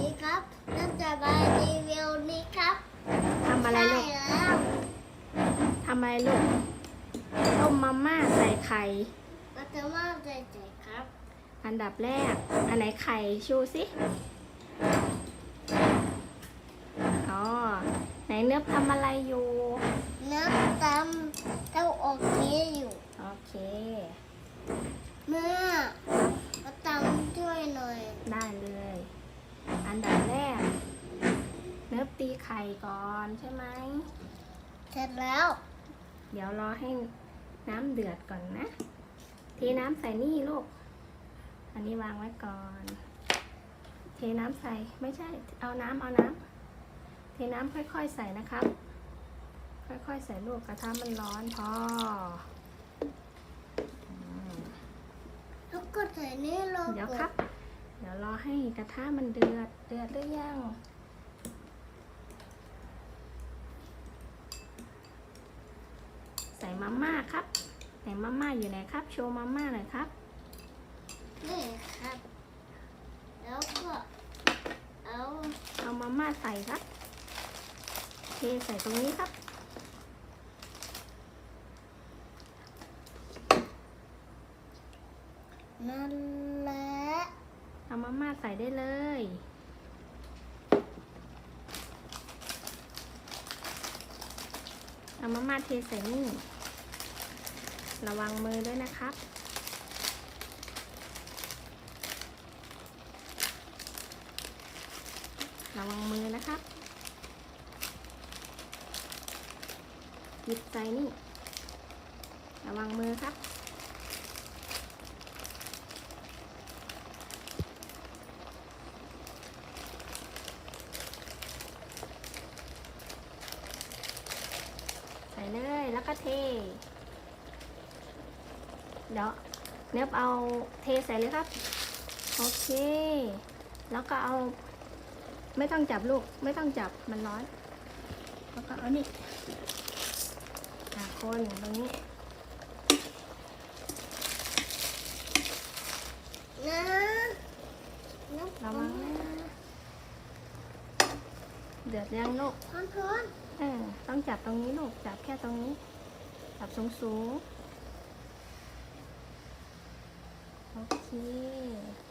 ดีครับนั่นจะมารีวิวนี้ครับทำอะไรลูกใช่แล้วทำอะไรลูกต้มมาม่าใส่ไข่มาจะมาใส่ไข่ครับ อันดับแรก อันไหนไข่ชูสิอ๋อไหนเนื้อทำอะไรอยู่ เนื้อทำเต้าอกนี้ ก่อนใช่ไหม เสร็จแล้ว เดี๋ยวรอให้น้ำเดือดก่อนนะ เทน้ำใส่นี่ลูก อันนี้วางไว้ก่อน เทน้ำใส่ ไม่ใช่ เอาน้ำเอาน้ำ เทน้ำค่อยๆใส่นะครับ ค่อยๆใส่ลูกกระทะมันร้อนพออืมแล้วก็ใส่นี่ลงเดี๋ยวครับ เดี๋ยวรอให้กระทะมันเดือด เดือดหรือยัง ใส่ มาม่าครับไหนมาม่าอยู่ไหนครับ โชว์มาม่าหน่อยครับ นี่ครับ แล้วก็เอาเอามาม่าใส่ครับเทใส่ตรงนี้ครับนั่นแหละเอามาม่าใส่ได้เลยเอามาม่าเทใส่นี่ ระวังมือด้วยนะครับ ระวังมือนะครับหยิบใส่นี่ ระวังมือครับ ใส่เลยแล้วก็เท เดี๋ยวเนียบเอาเทใส่เลยครับ โอเค แล้วก็เอา ไม่ต้องจับลูก ไม่ต้องจับมันร้อน แล้วก็เอานี่อะคนตรงนี้นะน้ำระวังนะเดือดยังลูกทอนทอนเออต้องจับตรงนี้ลูก จับแค่ตรงนี้ จับสูงสูง ๆโอเค